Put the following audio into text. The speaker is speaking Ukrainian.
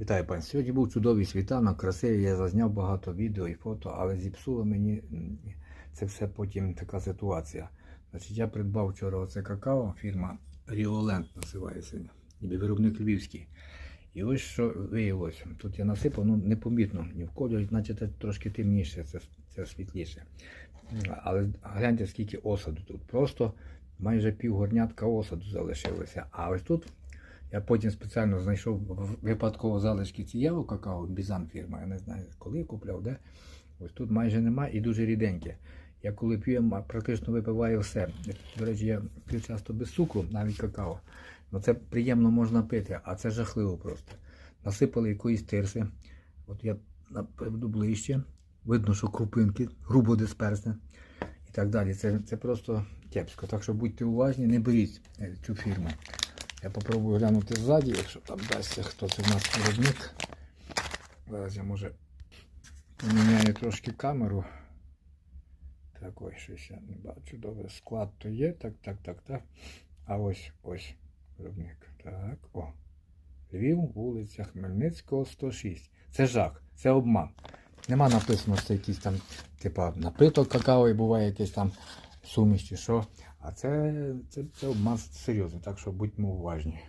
Вітаю пан. Сьогодні був чудовий світанок, красивий. Я зазняв багато відео і фото, але зіпсуло мені це все потім така ситуація. Значить, я придбав вчора оце какао, фірма Rioland називається, ніби виробник львівський. І ось що виявилося. Тут я насипав, ну непомітно, ні в кольорі, значить трошки темніше, це, це світліше. Але гляньте, скільки осаду тут. Просто майже пів горнятка осаду залишилося. А ось тут я потім спеціально знайшов випадково залишки цієї какао, Бізан фірма, я не знаю, коли купляв, де. Ось тут майже немає і дуже ріденьке. Я коли п'ю, я практично випиваю все. До речі, я п'ю часто без цукру, навіть какао. Ну це приємно можна пити, а це жахливо просто. Насипали якоїсь тирси. От я на- ближче. Видно, що крупинки, грубо дисперсне і так далі. Це, це просто кепсько. Так що будьте уважні, не беріть е, цю фірму. Я попробую глянути ззаді, якщо там дасться, хто це в нас виробник. Зараз я може поміняю трошки камеру. Так, ось щось я не бачу. Добре, склад то є. Так, так, так, так. А ось ось виробник. Так, о. Львів, вулиця Хмельницького, 106. Це жах, це обман. Нема написано, що це якийсь там, типа, напиток какао і буває якийсь там суміш чи що. А це, це, це обман серйозний, так що будьмо уважні.